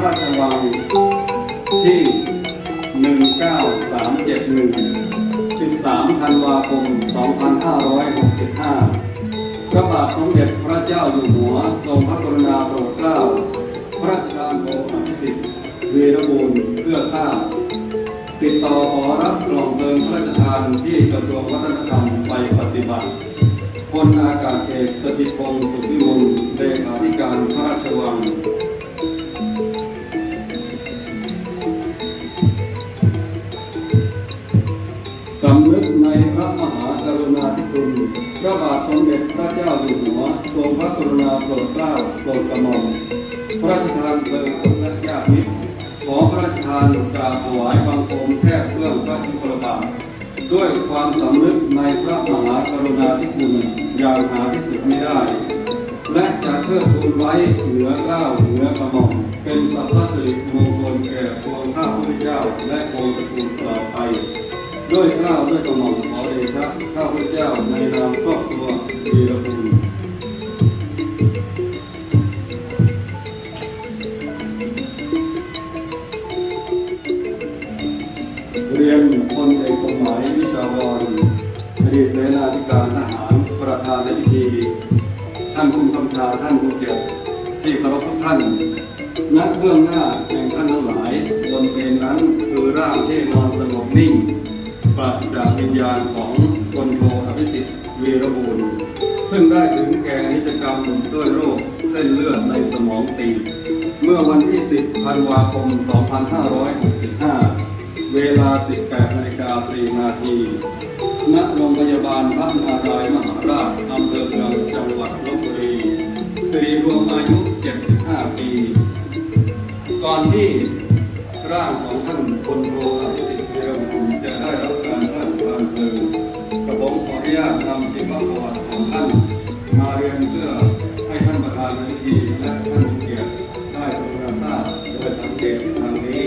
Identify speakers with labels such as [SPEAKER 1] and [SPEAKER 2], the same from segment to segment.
[SPEAKER 1] ระราชวังที่ 19371 13 ธันวาคม 2565 พระบาทสมเด็จพระเจ้าอยู่หัวทรงพระกรุณาโปรดเกล้า พระราชทานโออภิสิทธิ์เวีรบูรณ์เพื่อข้าติดต่อขอรับกล่องเพลิงพระราชทานที่กระทรวงวัฒนธรรมไปปฏิบัติพลอากาศเอกสถิตพงศ์สุขวิมลเลขาธิการพระราชวัง พระบาทสมเด็จพระเจ้าอยู่หัวทรงพระกรุณาโปรดเกล้าโปรดกระหม่อมพระราชทานเพลิงพและญาติมิตรขอพระราชทานกราบถวายบังคมแทบเบื้องพระยุคลบาทด้วยความสำนึกในพระมหากรุณาธิคุณอย่างหาที่สุดไม่ได้ และจะเพิ่มทูนไว้เหนือเกล้าเหนือกระหม่อมเป็นสัพพสิริมงคลแก่พวงข้าพระเจ้าและโกตระกูลต่อไป ด้วยข้าวด้วยกระหม่อมขอเดชะข้าพเจ้าในนามครอบครัววีรบุญเรียนพลเอกสมัยวิชาวรอดีตเสนาธิการทหารประธานในพิธีท่านผู้กำชาท่านผู้เกียรติที่เคารพทุกท่านณเบื้องหน้าแห่งท่านทั้งหลายบนเพลงนั้นคือร่างที่นอนสงบนิ่ง ปราศจากวิญญาณของพลโทอภิสิทธิ์วีรบูรซึ่งได้ถึงแก่นิจกรรมด้วยโรคเส้นเลือดในสมองตีบเมื่อวันที่ 10 ธันวาคม 2565 เวลา 18นาฬิกา4นาที ณ โรงพยาบาลพระนารายมหาราชอำเภอเมืองจังหวัดลบบุรีสริรวมอายุ 75 ปี ก่อนที่ร่างของท่านพลโทอภิสิทธิ์เวรบุญาตนำชีวประวัติของท่านมาเรียนเพื่อให้ท่านประธานในพิธีและท่านผู้เกียรติได้ทรงทราบโดยสังเกตที่ทางนี้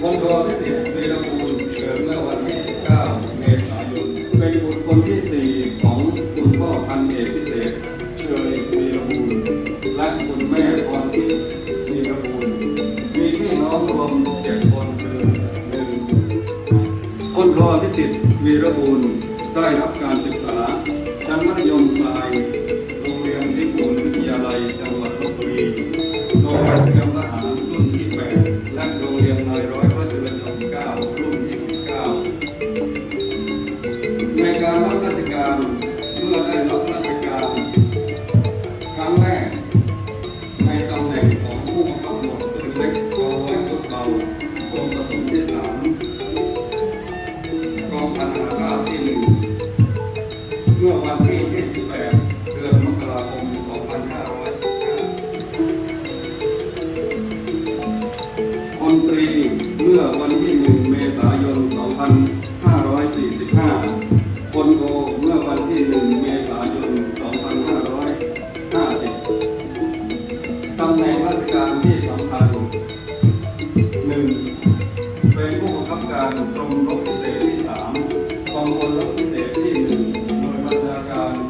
[SPEAKER 1] พลโทพิสิทธิ์วีรบูรณ์เกิดเมื่อวันที่19เมษายน เป็นบุตรคนที่ 4 ของคุณพ่อพันเอกพิเศษเชยวีรบูรณ์และคุณแม่พรทิพย์วีรบูรณ์มีพี่น้องรวมเจ็ดคนคือหนึ่งพลโทพิสิทธิ์วีรบูรณ์ ได้รับการศึกษาชั้นมัธยมปลายโรงเรียนพิบูลวิทยาลัยจังหวัดลบบุรีโรงเรียนเตรียมทหาร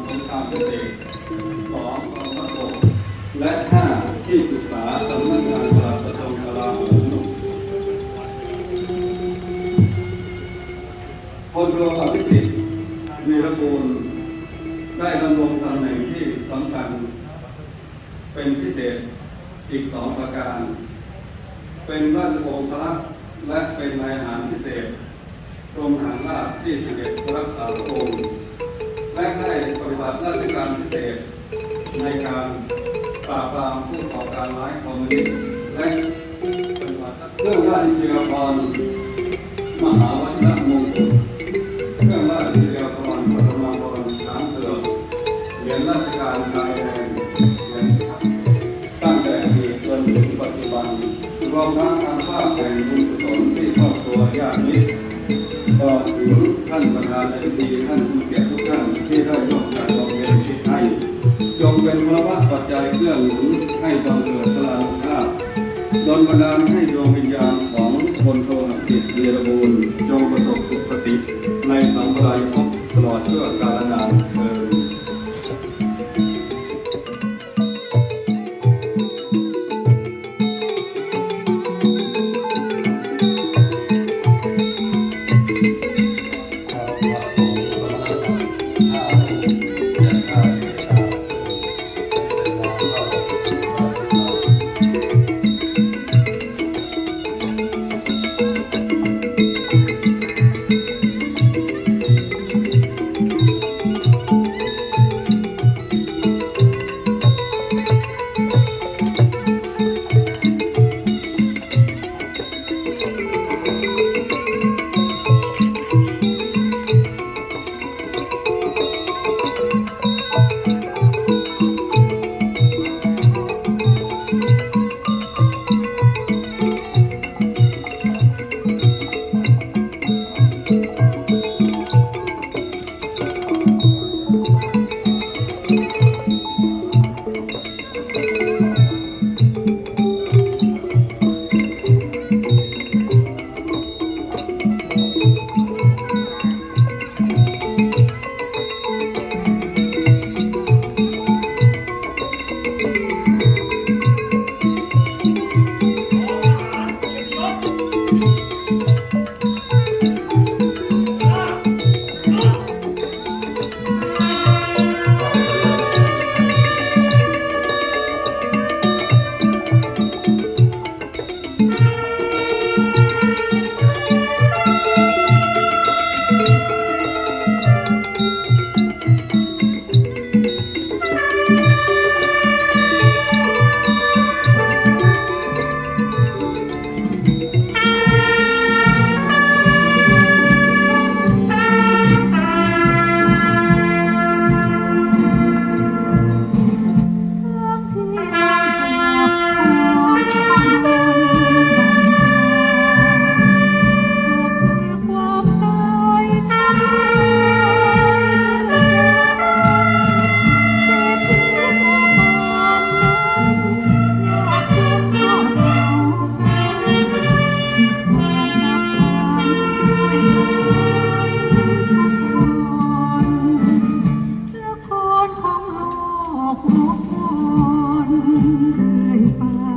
[SPEAKER 1] ชาการสงครามพิเศษ 2. กองทัพบกและ 5. ที่ปรึกษาสำนักงานปลัดกระทรวงกลาโหมพลเรืออภิสิทธิ์วีรบูรณ์ได้ดำรงตำแหน่งที่สำคัญ เป็นพิเศษอีกสองประการ เป็นราชองครักษ์และเป็นนายทหารพิเศษกรมทหารราบที่สิบเอ็ดรักษาพระองค์ และได้ปฏิบัติราชการพิเศษในการปราบปรามผู้ก่อการร้ายคอมมิวนิสต์และปฏิบัติเรื่องราชจิรพรมหาวัชรมงกุฎเรื่องราชจิรพรปฐมาพรช้างเผือกเหรียญราชการชายแดนตั้งแต่อดีตจนถึงปัจจุบันรวมทั้งการภาพแห่งบุญกุศลที่ครอบครัวญาติมิตร ท่านประธานในพิธีท่านผู้เกียรติทุกท่านที่ได้ร่วมกันบำเพ็ญคิดให้จงเป็นพระวะปัจจัยเพื่อหนุนให้บังเกิดพลานุภาพดลบันดาลให้ดวงวิญญาณของคนโทหกิจเวียรบูลจงประสบสุขติในสังวรายภพตลอดชั่วกาลนาน เรื่อยไป